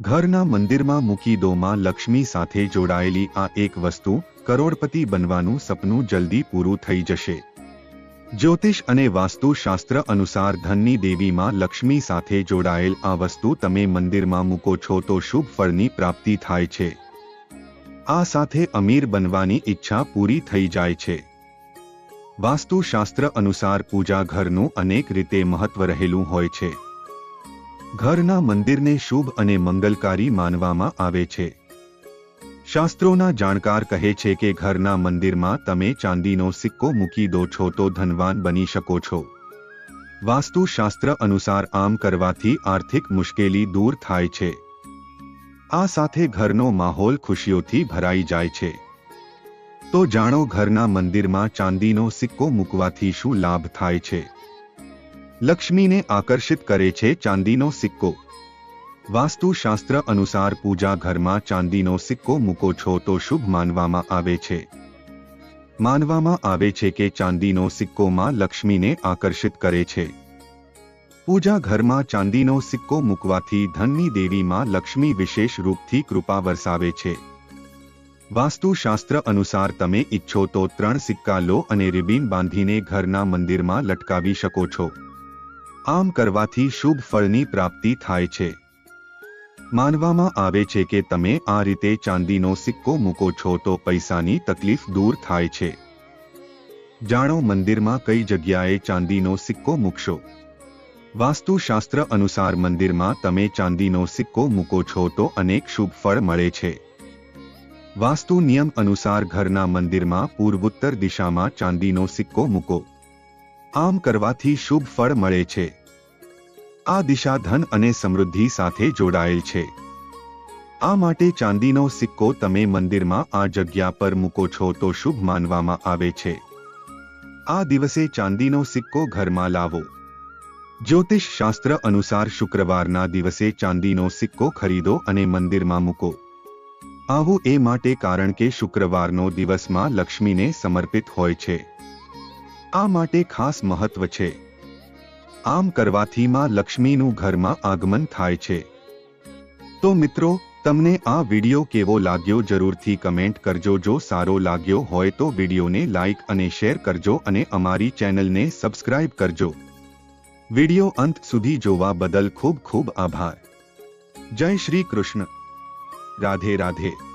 ઘરના મંદિરમાં મૂકી દો માં લક્ષ્મી સાથે જોડાયેલી આ એક વસ્તુ, કરોડપતિ બનવાનું સપનું જલ્દી પૂરું થઈ જશે. જ્યોતિષ અને વાસ્તુશાસ્ત્ર અનુસાર ધનની દેવીમાં લક્ષ્મી સાથે જોડાયેલ આ વસ્તુ તમે મંદિરમાં મૂકો છો તો શુભ ફળની પ્રાપ્તિ થાય છે. આ સાથે અમીર બનવાની ઈચ્છા પૂરી થઈ જાય છે. વાસ્તુશાસ્ત્ર અનુસાર પૂજા ઘરનું અનેક રીતે મહત્વ રહેલું હોય છે. ઘરના મંદિરને શુભ અને મંગલકારી માનવામાં આવે છે. શાસ્ત્રોના જાણકાર કહે છે કે ઘરના મંદિરમાં તમે ચાંદીનો સિક્કો મૂકી દો છો તો ધનવાન બની શકો છો. વાસ્તુશાસ્ત્ર અનુસાર આમ કરવાથી આર્થિક મુશ્કેલી દૂર થાય છે. આ સાથે ઘરનો માહોલ ખુશીઓથી ભરાઈ જાય છે. તો જાણો ઘરના મંદિરમાં ચાંદીનો સિક્કો મૂકવાથી શું લાભ થાય છે? લક્ષ્મીને આકર્ષિત કરે છે ચાંદીનો સિક્કો. વાસ્તુશાસ્ત્ર અનુસાર પૂજા ઘરમાં ચાંદીનો સિક્કો મૂકો છો તો શુભ માનવામાં આવે છે. માનવામાં આવે છે કે ચાંદીનો સિક્કોમાં લક્ષ્મીને આકર્ષિત કરે છે. પૂજા ઘરમાં ચાંદીનો સિક્કો મૂકવાથી ધનની દેવીમાં લક્ષ્મી વિશેષ રૂપથી કૃપા વરસાવે છે. વાસ્તુશાસ્ત્ર અનુસાર તમે ઈચ્છો તો ત્રણ સિક્કા લો અને રિબીન બાંધીને ઘરના મંદિરમાં લટકાવી શકો છો. આમ કરવાથી શુભ ફળની પ્રાપ્તિ થાય છે. માનવામાં આવે છે કે તમે આ રીતે ચાંદીનો સિક્કો મૂકો છો તો પૈસાની તકલીફ દૂર થાય છે. જાણો મંદિરમાં કઈ જગ્યાએ ચાંદીનો સિક્કો મૂકશો? વાસ્તુશાસ્ત્ર અનુસાર મંદિરમાં તમે ચાંદીનો સિક્કો મૂકો છો તો અનેક શુભ ફળ મળે છે. વાસ્તુ નિયમ અનુસાર ઘરના મંદિરમાં પૂર્વોત્તર દિશામાં ચાંદીનો સિક્કો મૂકો. આમ કરવાથી શુભ ફળ મળે છે. આ દિશા ધન અને સમૃદ્ધિ સાથે જોડાયેલ છે. આ માટે ચાંદીનો સિક્કો તમે મંદિરમાં આ જગ્યા પર મૂકો છો તો શુભ માનવામાં આવે છે. આ દિવસે ચાંદીનો સિક્કો ઘરમાં લાવો. જ્યોતિષ શાસ્ત્ર અનુસાર શુક્રવારના દિવસે ચાંદીનો સિક્કો ખરીદો અને મંદિરમાં મૂકો. આવું એ માટે કારણ કે શુક્રવારનો દિવસમાં લક્ષ્મીને સમર્પિત હોય છે. આ માટે ખાસ મહત્વ છે. આમ કરવાથી માં લક્ષ્મીનું ઘરમાં આગમન થાય છે. તો મિત્રો, તમને આ વિડિયો કેવો લાગ્યો જરૂરથી કમેન્ટ કરજો. જો સારો લાગ્યો હોય તો વિડીયોને લાઇક અને શેર કરજો અને અમારી ચેનલને સબસ્ક્રાઇબ કરજો. વિડિયો અંત સુધી જોવા બદલ ખૂબ ખૂબ આભાર. જય શ્રી કૃષ્ણ. રાધે રાધે.